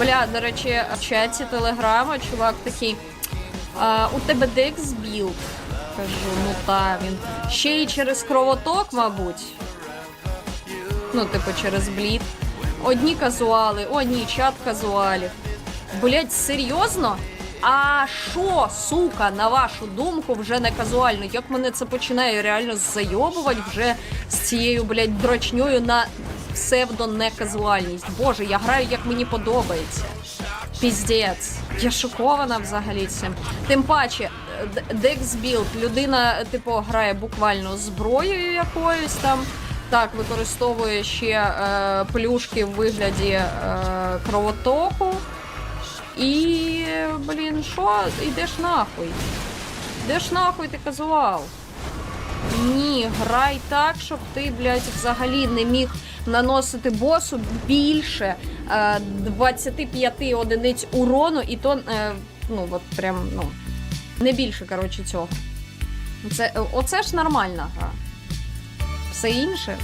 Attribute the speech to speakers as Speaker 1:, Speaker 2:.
Speaker 1: Бля, до речі, в чаті телеграма чувак такий. А, у тебе декс білд. Кажу, ну та він. Ще й через кровоток, мабуть. Ну, типу, через блід. Одні казуали, о, ні, чат казуалів. Блять, серйозно? А що, сука, на вашу думку, вже не казуально? Як мене це починає реально зайобувати вже з цією, блядь, дрочньою на псевдо-неказуальність? Боже, я граю, як мені подобається. Піздець. Я шокована взагалі цим. Тим паче, Build, людина, типу, грає буквально зброєю якоюсь там. Так, використовує ще е, плюшки в вигляді е, кровотоку. І, блін, що? Йдеш нахуй. Йдеш нахуй, ти казуал. Ні, грай так, щоб ти, блядь, взагалі не міг наносити босу більше е, 25 одиниць урону, і то, е, ну, от прям, ну, не більше, коротше, цього. Це, оце ж нормальна гра. Все інше.